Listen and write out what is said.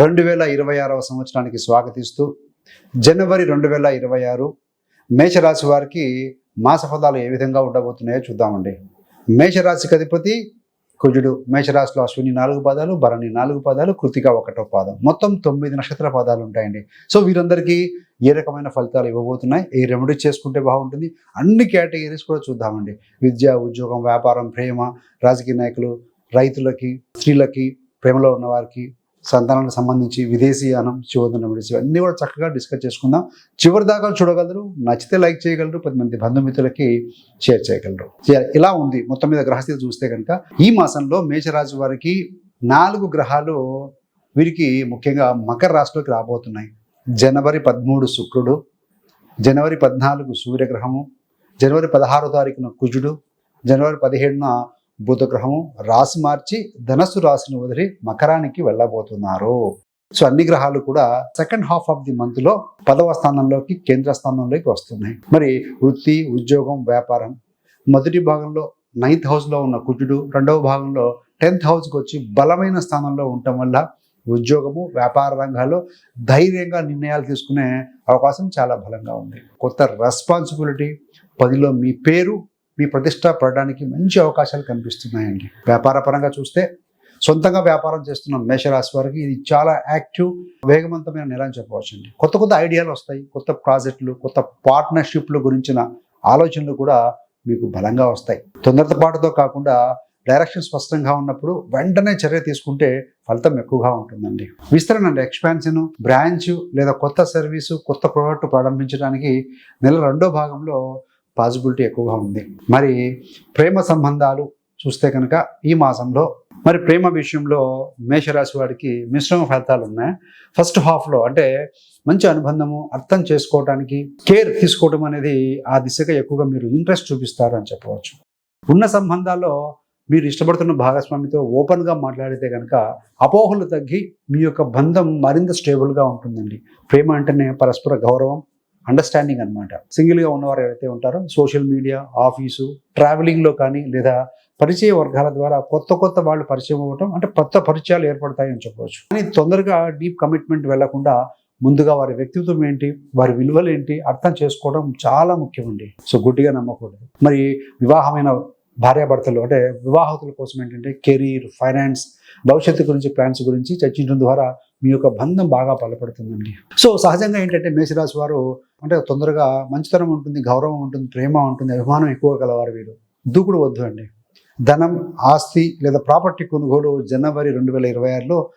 రెండు వేల ఇరవై ఆరవ సంవత్సరానికి స్వాగతిస్తూ జనవరి రెండు వేల ఇరవై ఆరు మేషరాశి వారికి మాస ఫలాలు ఏ విధంగా ఉండబోతున్నాయో చూద్దామండి. మేషరాశికి అధిపతి కుజుడు. మేషరాశిలో అశ్విని నాలుగు పదాలు భరణి నాలుగు పదాలు కృతిక ఒకటో పాదం. మొత్తం తొమ్మిది నక్షత్ర పదాలు ఉంటాయండి. సో వీరందరికీ ఏ రకమైన ఫలితాలు ఇవ్వబోతున్నాయి? ఏ రెమెడీ చేసుకుంటే బాగుంటుంది. అన్ని కేటగిరీస్ కూడా చూద్దామండి. విద్య ఉద్యోగం వ్యాపారం ప్రేమ రాజకీయ నాయకులు రైతులకి స్త్రీలకి ప్రేమలో ఉన్నవారికి సంతానానికి సంబంధించి విదేశీయానం శివోదన రెమెడీస్ అన్నీ కూడా చక్కగా డిస్కస్ చేసుకుందాం. చివరి దాకా చూడగలరు నచ్చితే లైక్ చేయగలరు పది మంది బంధుమిత్రులకి షేర్ చేయగలరు. ఇలా ఉంది. మొత్తం మీద గ్రహస్థితి చూస్తే కనుక ఈ మాసంలో మేషరాశి వారికి నాలుగు గ్రహాలు వీరికి ముఖ్యంగా మకర రాశిలోకి రాబోతున్నాయి. జనవరి పదమూడు శుక్రుడు జనవరి పద్నాలుగు సూర్యగ్రహము జనవరి పదహారో తారీఖున కుజుడు జనవరి పదిహేడున బుధగ్రహం రాశి మార్చి ధనస్సు రాశిని వదిలి మకరానికి వెళ్ళబోతున్నారు. సో అన్ని గ్రహాలు కూడా సెకండ్ హాఫ్ ఆఫ్ ది మంత్లో పదవ స్థానంలోకి కేంద్ర స్థానంలోకి వస్తున్నాయి. మరి వృత్తి ఉద్యోగం వ్యాపారం మొదటి భాగంలో నైన్త్ హౌస్లో ఉన్న కుజుడు రెండవ భాగంలో టెన్త్ హౌస్కి వచ్చి బలమైన స్థానంలో ఉండటం వల్ల ఉద్యోగము వ్యాపార రంగాల్లో ధైర్యంగా నిర్ణయాలు తీసుకునే అవకాశం చాలా బలంగా ఉంది. కొత్త రెస్పాన్సిబిలిటీ పదిలో మీ పేరు మీ ప్రతిష్ట పడడానికి మంచి అవకాశాలు కనిపిస్తున్నాయండి. వ్యాపార పరంగా చూస్తే సొంతంగా వ్యాపారం చేస్తున్న మేషరాశి వారికి ఇది చాలా యాక్టివ్ వేగవంతమైన నెల అని చెప్పవచ్చండి. కొత్త కొత్త ఐడియాలు వస్తాయి కొత్త ప్రాజెక్టులు కొత్త పార్ట్నర్షిప్ల గురించిన ఆలోచనలు కూడా మీకు బలంగా వస్తాయి. తొందరపాటుతో కాకుండా డైరెక్షన్ స్పష్టంగా ఉన్నప్పుడు వెంటనే చర్య తీసుకుంటే ఫలితం ఎక్కువగా ఉంటుందండి. విస్తరణ అంటే ఎక్స్పాన్షన్ బ్రాంచ్ లేదా కొత్త సర్వీసు కొత్త ప్రోడక్ట్ ప్రారంభించడానికి నెల రెండో భాగంలో పాసిబిలిటీ ఎక్కువగా ఉంది. మరి ప్రేమ సంబంధాలు చూస్తే కనుక ఈ మాసంలో మరి ప్రేమ విషయంలో మేషరాశి వాడికి మిశ్రమ ఫలితాలు ఉన్నాయి. ఫస్ట్ హాఫ్లో అంటే మంచి అనుబంధము అర్థం చేసుకోవడానికి కేర్ తీసుకోవడం అనేది ఆ దిశగా ఎక్కువగా మీరు ఇంట్రెస్ట్ చూపిస్తారు అని చెప్పవచ్చు. ఉన్న సంబంధాల్లో మీరు ఇష్టపడుతున్న భాగస్వామితో ఓపెన్గా మాట్లాడితే కనుక అపోహలు తగ్గి మీ యొక్క బంధం మరింత స్టేబుల్గా ఉంటుందండి. ప్రేమ అంటేనే పరస్పర గౌరవం అండర్స్టాండింగ్ అనమాట సింగిల్గా ఉన్నవారు ఎవరైతే ఉంటారో సోషల్ మీడియా ఆఫీసు ట్రావెలింగ్లో కానీ లేదా పరిచయ వర్గాల ద్వారా కొత్త కొత్త వాళ్ళు పరిచయం అవ్వటం అంటే కొత్త పరిచయాలు ఏర్పడతాయి అని చెప్పవచ్చు. కానీ తొందరగా డీప్ కమిట్మెంట్ వెళ్ళకుండా ముందుగా వారి వ్యక్తిత్వం ఏంటి వారి విలువలు ఏంటి అర్థం చేసుకోవడం చాలా ముఖ్యమండి. సో గుడ్డిగా నమ్మకూడదు. మరి వివాహమైన భార్యాభర్తలు అంటే వివాహతుల కోసం ఏంటంటే కెరీర్ ఫైనాన్స్ భవిష్యత్తు గురించి ప్లాన్స్ గురించి చర్చించడం ద్వారా మీ యొక్క బంధం బాగా బలపడుతుందండి. సో సహజంగా ఏంటంటే మేషరాశి వారు అంటే తొందరగా మంచితనం ఉంటుంది గౌరవం ఉంటుంది ప్రేమ ఉంటుంది అభిమానం ఎక్కువ గలవారు వీరు. దూకుడు వద్దు అండి. ధనం ఆస్తి లేదా ప్రాపర్టీ కొనుగోలు జనవరి రెండు వేల ఇరవై ఆరులో